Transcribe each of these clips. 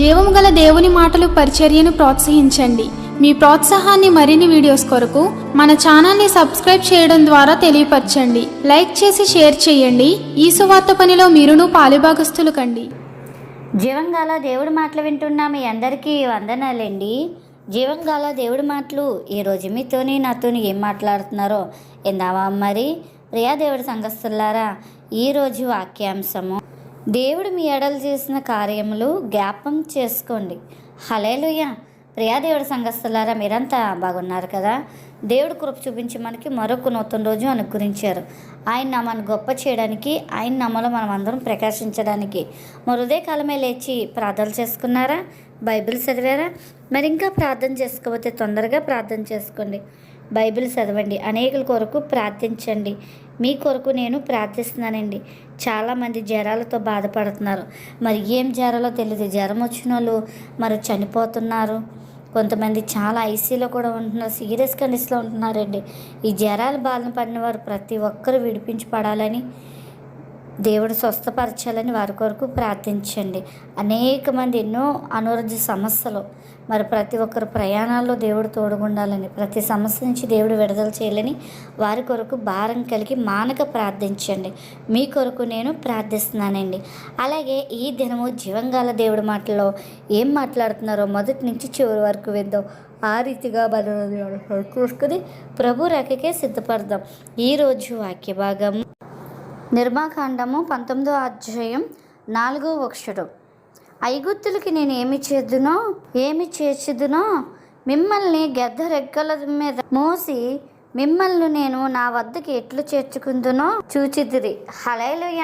జీవము గల దేవుని మాటలు పరిచర్యను ప్రోత్సహించండి. మీ ప్రోత్సాహాన్ని మరిన్ని వీడియోస్ కొరకు మన ఛానల్ని సబ్స్క్రైబ్ చేయడం ద్వారా తెలియపరచండి. లైక్ చేసి షేర్ చేయండి. ఈ సువార్త పనిలో మీరును పాలుభాగస్తులు కండి. జీవంగాల దేవుడి మాటలు వింటున్న మీ అందరికీ వందనాలండి. జీవంగాల దేవుడి మాటలు ఈరోజు మీతోని నాతోని ఏం మాట్లాడుతున్నారో ఎందావా మరి? ప్రియా దేవుడి సంఘస్థులారా ఈరోజు వాక్యాంశము దేవుడు మీ ఎడలు చేసిన కార్యములు జ్ఞాపం చేసుకోండి. హలేలుయ్య ప్రియా దేవుడి సంఘస్థులారా మీరంతా బాగున్నారు కదా? దేవుడు కృప చూపించి మనకి మరొక నూతన రోజు అనుగ్రహించారు. ఆయన నామాన్ని గొప్ప చేయడానికి ఆయన నామలో మనం అందరం ప్రకాశించడానికి. మరుదే కాలమే లేచి ప్రార్థనలు చేసుకున్నారా? బైబిల్ చదివారా? మరి ఇంకా ప్రార్థన చేసుకోకపోతే తొందరగా ప్రార్థన చేసుకోండి. బైబిల్ చదవండి. అనేకుల కొరకు ప్రార్థించండి. మీ కొరకు నేను ప్రార్థిస్తున్నానండి. చాలామంది జ్వరాలతో బాధపడుతున్నారు. మరి ఏం జ్వరాలో తెలియదు జ్వరం వచ్చిన వాళ్ళు మరి చనిపోతున్నారు. కొంతమంది చాలా ఐసీలో కూడా ఉంటున్నారు. సీరియస్ కండిషన్లో ఉంటున్నారండి. ఈ జ్వరాల బాధన పడిన వారు ప్రతి ఒక్కరు విడిపించి పడాలని దేవుడు స్వస్థపరచాలని వారి కొరకు ప్రార్థించండి. అనేక మంది ఎన్నో అనారోగ్య సమస్యలు. మరి ప్రతి ఒక్కరు ప్రయాణాల్లో దేవుడు తోడుగుండాలని ప్రతి సమస్య నుంచి దేవుడు విడుదల చేయాలని వారి కొరకు భారం కలిగి మానక ప్రార్థించండి. మీ కొరకు నేను ప్రార్థిస్తున్నానండి. అలాగే ఈ దినము జీవంగాల దేవుడి మాటల్లో ఏం మాట్లాడుతున్నారో మొదటి నుంచి చివరి వరకు విద్దాం ఆ రీతిగా బలం చూసుకుని ప్రభు రకకే సిద్ధపడదాం. ఈరోజు వాక్య భాగం నిర్మాకాండము పంతొమ్మిదో అధ్యాయం నాలుగో అక్షరం ఐగుత్తులకి నేను ఏమి చేద్దునో ఏమి చేర్చుదునో మిమ్మల్ని గెద్ద రెక్కల మీద మోసి మిమ్మల్ని నేను నా వద్దకి ఎట్లు చేర్చుకుందునో చూచిద్దిరి హలేలుయ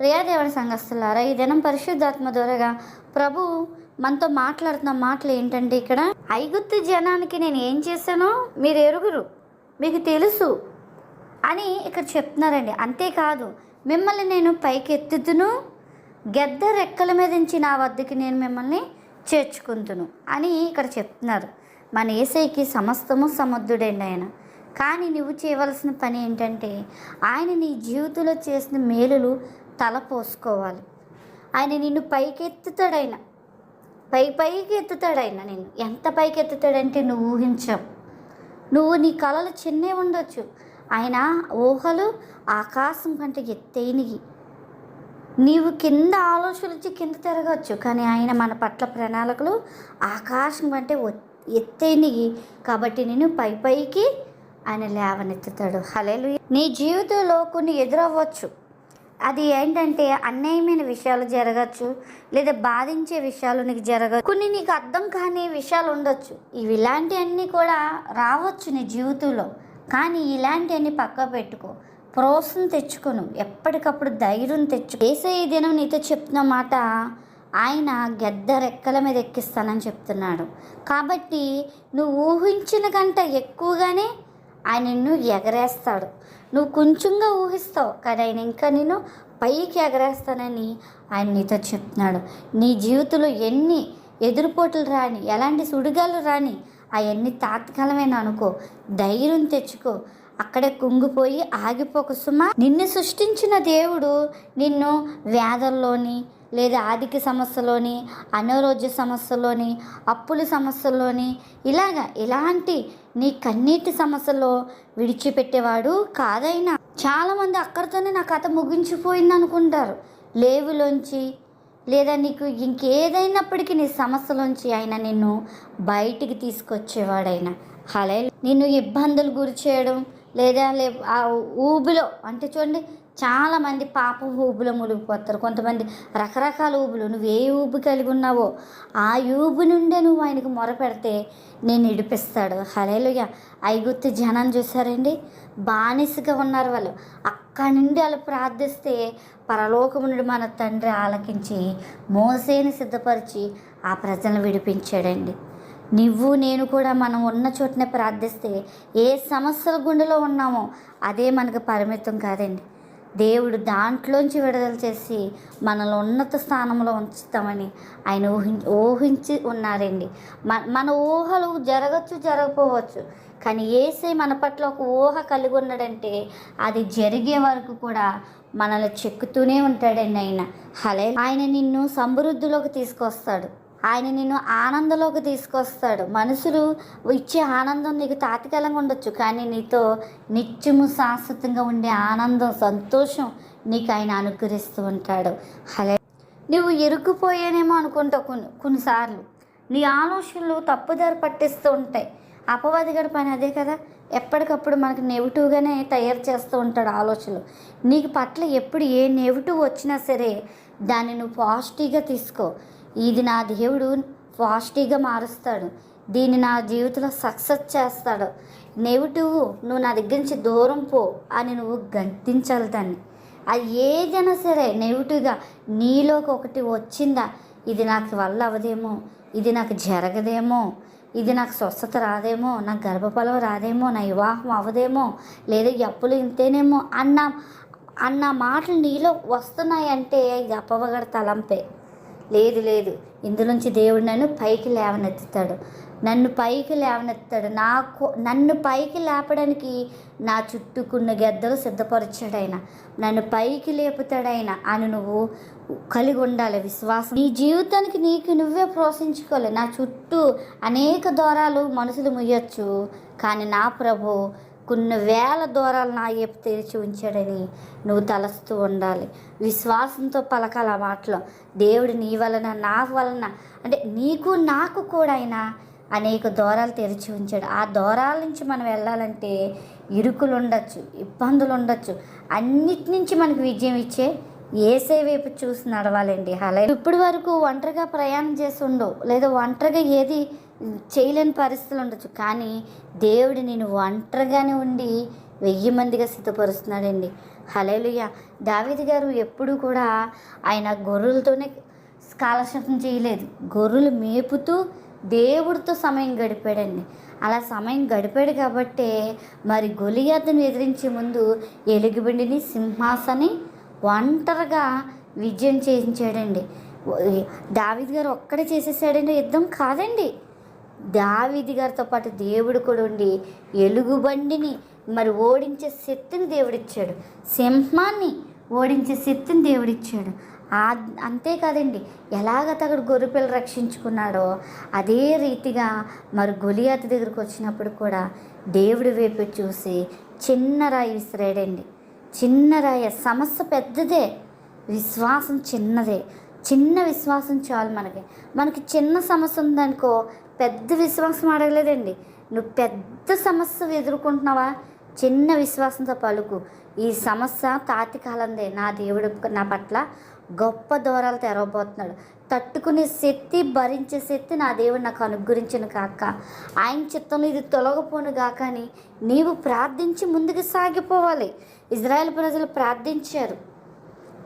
ప్రియాదేవుడి సంఘస్థులారా ఈ దినం పరిశుద్ధాత్మ ద్వారాగా ప్రభు మనతో మాట్లాడుతున్న మాటలు ఏంటంటే ఇక్కడ ఐగుత్తు జనానికి నేను ఏం చేశానో మీరు ఎరుగురు. మీకు తెలుసు. అని ఇక్కడ చెప్తున్నారండి. అంతేకాదు మిమ్మల్ని నేను పైకి ఎత్తుతును గెద్ద రెక్కల మీద నుంచి నా వద్దకి నేను మిమ్మల్ని చేర్చుకుంటును అని ఇక్కడ చెప్తున్నారు. మన ఏసైకి సమస్తము సమర్థుడండి ఆయన. కానీ నువ్వు చేయవలసిన పని ఏంటంటే ఆయన నీ జీవితంలో చేసిన మేలులు తల పోసుకోవాలి. ఆయన నిన్ను పైకి ఎత్తుతాడైనా పై పైకి ఎత్తుతాడైనా నేను ఎంత పైకి ఎత్తుతాడంటే నువ్వు ఊహించావు. నువ్వు నీ కళలు చిన్నే ఉండొచ్చు. ఆయన ఊహలు ఆకాశం కంటే ఎత్తైనవి. నీవు కింద ఆలోచించి కింద తిరగచ్చు కానీ ఆయన మన పట్ల ప్రణాళికలు ఆకాశం కంటే ఎత్తైనవి. కాబట్టి నేను పై పైకి ఆయన లేవనెత్తుతాడు. హలేలు నీ జీవితంలో కొన్ని ఎదురవ్వచ్చు. అది ఏంటంటే అన్యాయమైన విషయాలు జరగచ్చు లేదా బాధించే విషయాలు నీకు జరగచ్చు కొన్ని నీకు అర్థం కాని విషయాలు ఉండొచ్చు. ఇవి ఇలాంటివన్నీ కూడా రావచ్చు నీ జీవితంలో. కానీ ఇలాంటివన్నీ పక్క పెట్టుకో. ప్రోత్సాహం తెచ్చుకోను. ఎప్పటికప్పుడు ధైర్యం తెచ్చు వేసే ఈ దినం నీతో చెప్తున్న మాట ఆయన గెద్ద రెక్కల మీద ఎక్కిస్తానని చెప్తున్నాడు. కాబట్టి నువ్వు ఊహించిన కంట ఎక్కువగానే ఆయన నిన్ను ఎగరేస్తాడు. నువ్వు కొంచెంగా ఊహిస్తావు కానీ ఆయన ఇంకా నేను పైకి ఎగరేస్తానని ఆయన నీతో చెప్తున్నాడు. నీ జీవితంలో ఎన్ని ఎదురుపోట్లు రాని ఎలాంటి సుడిగాలు రాని అవన్నీ తాత్కాలమైన అనుకో. ధైర్యం తెచ్చుకో. అక్కడే కుంగిపోయి ఆగిపోక సుమా. నిన్ను సృష్టించిన దేవుడు నిన్ను వ్యాధుల్లోని లేదా ఆర్థిక సమస్యలోని అనారోగ్య సమస్యలోని అప్పుల సమస్యల్లోని ఇలాగా ఇలాంటి నీ కన్నీటి సమస్యలో విడిచిపెట్టేవాడు కాదైనా. చాలామంది అక్కడితోనే నా కథ ముగించిపోయింది అనుకుంటారు లేవులోంచి లేదా నీకు ఇంకేదైనప్పటికీ నీ సమస్యలోంచి ఆయన నిన్ను బయటికి తీసుకొచ్చేవాడైనా. హలే నిన్ను ఇబ్బందులు గురి చేయడం లేదా లే ఆ ఊబిలో అంటే చూడండి చాలామంది పాపం ఊబులో మునిగిపోతారు. కొంతమంది రకరకాల ఊబులు నువ్వు ఏ ఊబు కలిగి ఉన్నావో ఆ ఊబు నుండే నువ్వు ఆయనకు మొరపెడితే నేను ఇడిపిస్తాడు. హలేలుగా ఐగుత్తి జనం చూసారండి? బానిసగా ఉన్నారు వాళ్ళు. నుండి వాళ్ళు ప్రార్థిస్తే పరలోకము నుండి మన తండ్రి ఆలకించి మోసేని సిద్ధపరిచి ఆ ప్రజలను విడిపించాడండి. నువ్వు నేను కూడా మనం ఉన్న చోటనే ప్రార్థిస్తే ఏ సమస్యల గుండెలో ఉన్నామో అదే మనకు పరిమితం కాదండి. దేవుడు దాంట్లోంచి విడుదల చేసి మనల్ని ఉన్నత స్థానంలో ఉంచుతామని ఆయన ఊహించి ఊహించి ఉన్నారండి. మన మన ఊహలు జరగచ్చు జరగపోవచ్చు కానీ ఏసై మన పట్ల ఒక ఊహ కలిగి ఉన్నాడంటే అది జరిగే వరకు కూడా మనల్ని చెక్కుతూనే ఉంటాడండి ఆయన. హలే ఆయన నిన్ను సమృద్ధిలోకి తీసుకొస్తాడు. ఆయన నిన్ను ఆనందంలోకి తీసుకొస్తాడు. మనుషులు ఇచ్చే ఆనందం నీకు తాత్కాలికంగా ఉండొచ్చు కానీ నీతో నిత్యము శాశ్వతంగా ఉండే ఆనందం సంతోషం నీకు ఆయన అనుగ్రహిస్తూ ఉంటాడు. అలా నువ్వు ఇరుక్కుపోయానేమో అనుకుంటావు కొన్ని కొన్నిసార్లు. నీ ఆలోచనలు తప్పుదారి పట్టిస్తూ ఉంటాయి. అపవాది గడి పని అదే కదా. ఎప్పటికప్పుడు మనకు నెగిటివ్గానే తయారు చేస్తూ ఉంటాడు ఆలోచనలు. నీకు పట్ల ఎప్పుడు ఏ నెగిటివ్ వచ్చినా సరే దాన్ని నువ్వు పాజిటివ్గా తీసుకో. ఇది నా దేవుడు పాజిటివ్గా మారుస్తాడు. దీన్ని నా జీవితంలో సక్సెస్ చేస్తాడు. నెగిటివ్ నువ్వు నా దగ్గర నుంచి దూరం పో అని నువ్వు గంతించాలి దాన్ని అది ఏదైనా సరే నెగిటివ్గా నీలోకి ఒకటి వచ్చిందా ఇది నాకు వల్ల అవదేమో ఇది నాకు జరగదేమో ఇది నాకు స్వస్థత రాదేమో నాకు గర్భఫలం రాదేమో నా వివాహం అవ్వదేమో లేదా ఎప్పులు అప్పులు ఇంతేనేమో అన్న అన్న మాటలు నీలో వస్తున్నాయంటే ఇది అపవగడ తలంపే లేదు లేదు. ఇందులోంచి దేవుడు నన్ను పైకి లేవనెత్తుతాడు. నన్ను పైకి లేవనెత్తాడు నాకు నన్ను పైకి లేపడానికి నా చుట్టుకున్న గెద్దలు సిద్ధపరిచాడు ఆయన నన్ను పైకి లేపుతాడు అని నువ్వు కలిగి ఉండాలి విశ్వాసం. నీ జీవితానికి నీకు నువ్వే ప్రోత్సహించుకోవాలి. నా చుట్టూ అనేక దూరాలు మనుషులు ముయ్యొచ్చు కానీ నా ప్రభు కొన్ని వేల దూరాలు నా వైపు తెరిచి ఉంచాడని నువ్వు తలస్తూ ఉండాలి. విశ్వాసంతో పలకాల ఆ మాటలు. దేవుడు నీ వలన నా వలన అంటే నీకు నాకు కూడా అయినా అనేక దూరాలు తెరిచి ఉంచాడు. ఆ దూరాల నుంచి మనం వెళ్ళాలంటే ఇరుకులు ఉండొచ్చు ఇబ్బందులు ఉండొచ్చు అన్నిటి నుంచి మనకు విజయం ఇచ్చే ఏసే వైపు చూసి నడవాలండి. అలా ఇప్పటి వరకు ఒంటరిగా ప్రయాణం చేసి ఉండవు. లేదా ఒంటరిగా ఏది చేయలేని పరిస్థితులు ఉండొచ్చు. కానీ దేవుడు నేను ఒంటరిగానే ఉండి వెయ్యి మందిగా సిద్ధపరుస్తున్నాడండి. హలేలుయ దావిది గారు ఎప్పుడు కూడా ఆయన గొర్రెలతోనే స్కాలర్షిప్ చేయలేదు. గొర్రెలు మేపుతూ దేవుడితో సమయం గడిపాడండి. అలా సమయం గడిపాడు కాబట్టే మరి గొలియాతను ఎదిరించే ముందు ఎలుగుబండిని సింహాసని ఒంటరిగా విజయం చేయించాడండి. దావిద్ గారు ఒక్కడే చేసేసాడండి యుద్ధం కాదండి. దావీది గారితో పాటు దేవుడు కూడా ఉండి ఎలుగుబండిని మరి ఓడించే శక్తిని దేవుడిచ్చాడు. సింహాన్ని ఓడించే శక్తిని దేవుడిచ్చాడు. ఆ అంతేకాదండి ఎలాగ తగడు గొర్రెపిల్ల రక్షించుకున్నాడో అదే రీతిగా మరి గొలియాత దగ్గరకు వచ్చినప్పుడు కూడా దేవుడి వైపు చూసి చిన్న రాయి విసిరాడండి. చిన్న రాయి సమస్య పెద్దదే విశ్వాసం చిన్నదే. చిన్న విశ్వాసం చాలు మనకి. మనకి చిన్న సమస్య ఉందనుకో పెద్ద విశ్వాసం అడగలేదండి. నువ్వు పెద్ద సమస్య ఎదుర్కొంటున్నావా? చిన్న విశ్వాసంతో పలుకు. ఈ సమస్య తాతికాలందే నా దేవుడు నా పట్ల గొప్ప దూరాలు తెరవబోతున్నాడు. తట్టుకునే శక్తి భరించే శక్తి నా దేవుడు నాకు అనుగ్రహించను కాక ఆయన చిత్తంలో ఇది తొలగపోను కాక అని నీవు ప్రార్థించి ముందుకు సాగిపోవాలి. ఇజ్రాయెల్ ప్రజలు ప్రార్థించారు.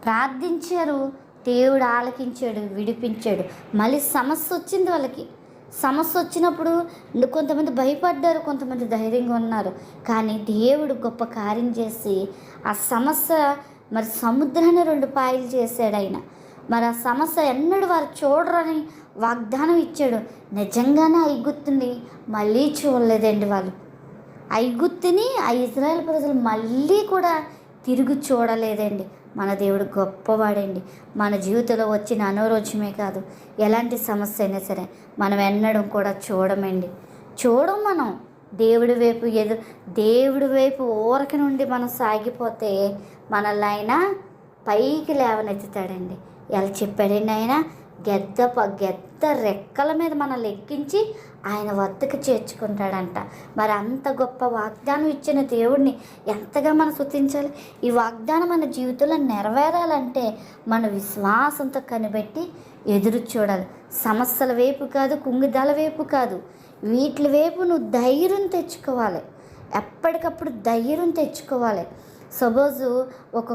ప్రార్థించారు. దేవుడు ఆలకించాడు విడిపించాడు. మళ్ళీ సమస్య వచ్చింది వాళ్ళకి. సమస్య వచ్చినప్పుడు కొంతమంది భయపడ్డారు కొంతమంది ధైర్యంగా ఉన్నారు కానీ దేవుడు గొప్ప కార్యం చేసి ఆ సమస్య మరి సముద్రాన్ని రెండు పాయలు చేశాడు ఆయన మరి ఆ సమస్య ఎన్నడూ వారు చూడరని వాగ్దానం ఇచ్చాడు. నిజంగానే ఐగుత్తుని మళ్ళీ చూడలేదండి వాళ్ళు. ఐగుత్తుని ఆ ఇజ్రాయెల్ ప్రజలు మళ్ళీ కూడా తిరిగి చూడలేదండి. మన దేవుడు గొప్పవాడండి. మన జీవితంలో వచ్చిన అనారోగ్యమే కాదు ఎలాంటి సమస్య అయినా సరే మనం ఎన్నడం కూడా చూడమండి. చూడం మనం. దేవుడి వైపు ఎదు దేవుడి వైపు ఊరక నుండి మనం సాగిపోతే మనల్ని ఆయన పైకి లేవనెత్తుతాడండి. ఎలా చెప్పాడండి ఆయన? గెద్ద ప గెద్ద రెక్కల మీద మనల్ని ఎక్కించి ఆయన వద్దకు చేర్చుకుంటాడంట. మరి అంత గొప్ప వాగ్దానం ఇచ్చిన దేవుడిని ఎంతగా మనం శుతించాలి ఈ వాగ్దానం మన జీవితంలో నెరవేరాలంటే మన విశ్వాసంతో కనిపెట్టి ఎదురు చూడాలి. సమస్యల వైపు కాదు కుంగిదాల వైపు కాదు. వీటి వైపు నువ్వు ధైర్యం తెచ్చుకోవాలి. ఎప్పటికప్పుడు ధైర్యం తెచ్చుకోవాలి. సపోజు ఒక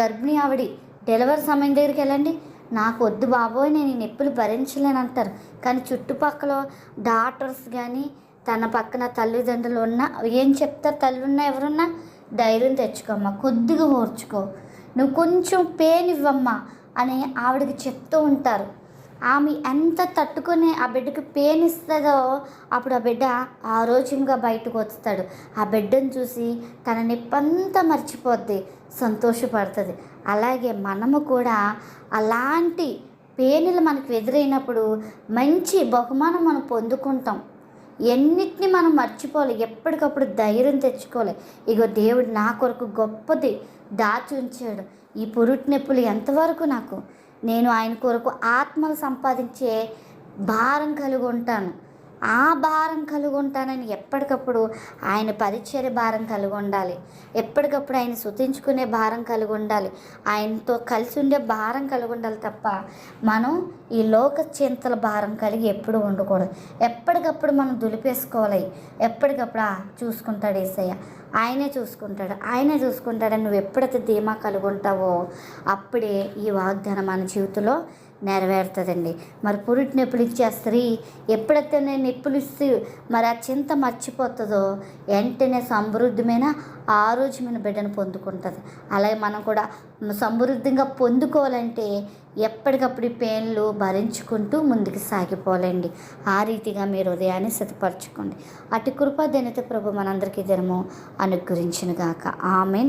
గర్భిణి ఆవిడి డెలివరీ సమయం దగ్గరికి వెళ్ళండి. నాకు వద్దు బాబోయ్ నేను ఈ నొప్పులు భరించలేను అంటారు కానీ చుట్టుపక్కల డాక్టర్స్ కానీ తన పక్కన తల్లిదండ్రులు ఉన్నా ఏం చెప్తారు తల్లి ఉన్నా ఎవరున్నా ధైర్యం తెచ్చుకోమ్మా కొద్దిగా ఓర్చుకో. నువ్వు కొంచెం పెయిన్ ఇవ్వమ్మా అని ఆవిడకి చెప్తూ ఉంటారు. ఆమె ఎంత తట్టుకొని ఆ బిడ్డకి పెయిన్ ఇస్తుందో అప్పుడు ఆ బిడ్డ ఆరోగ్యంగా బయటకు వస్తాడు. ఆ బిడ్డను చూసి తన నొప్పంతా మర్చిపోద్ది సంతోషపడుతుంది. అలాగే మనము కూడా అలాంటి పేనులు మనకు ఎదురైనప్పుడు మంచి బహుమానం మనం పొందుకుంటాం. ఎన్నిటిని మనం మర్చిపోవాలి ఎప్పటికప్పుడు ధైర్యం తెచ్చుకోవాలి. ఇగో దేవుడు నా కొరకు గొప్పది దాచి ఉంచాడు. ఈ పురుటి నొప్పులు ఎంతవరకు నాకు? నేను ఆయన కొరకు ఆత్మలు సంపాదించే భారం కలిగి ఉంటాను. ఆ భారం కలిగి ఉంటానని ఎప్పటికప్పుడు ఆయన పరిచర్య భారం కలిగి ఉండాలి ఎప్పటికప్పుడు ఆయన శుతించుకునే భారం కలిగి ఉండాలి ఆయనతో కలిసి ఉండే భారం కలిగి ఉండాలి తప్ప మనం ఈ లోక చింతల భారం కలిగి ఎప్పుడు ఉండకూడదు. ఎప్పటికప్పుడు మనం దులిపేసుకోవాలి. ఎప్పటికప్పుడు చూసుకుంటాడు ఏసయ్య. ఆయనే చూసుకుంటాడు. ఆయనే చూసుకుంటాడని నువ్వు ఎప్పుడైతే ధీమా కలిగి ఉంటావో అప్పుడే ఈ వాగ్దానం మన జీవితంలో నెరవేరుతుందండి. మరి పురిటి నొప్పులు ఇచ్చే ఆ స్త్రీ ఎప్పుడైతే నేను నొప్పులు ఇస్తూ మరి ఆ చింత మర్చిపోతుందో వెంటనే సమృద్ధమైన ఆరోగ్యమైన బిడ్డను పొందుకుంటుంది. అలాగే మనం కూడా సమృద్ధిగా పొందుకోవాలంటే ఎప్పటికప్పుడు పెయిన్లు భరించుకుంటూ ముందుకు సాగిపోవాలండి. ఆ రీతిగా మీరు ఉదయాన్ని సిద్ధపరచుకోండి. అటు కృపా దినత ప్రభు మనందరికీ దినము అనుగ్రహించిన గాక ఆమెన్.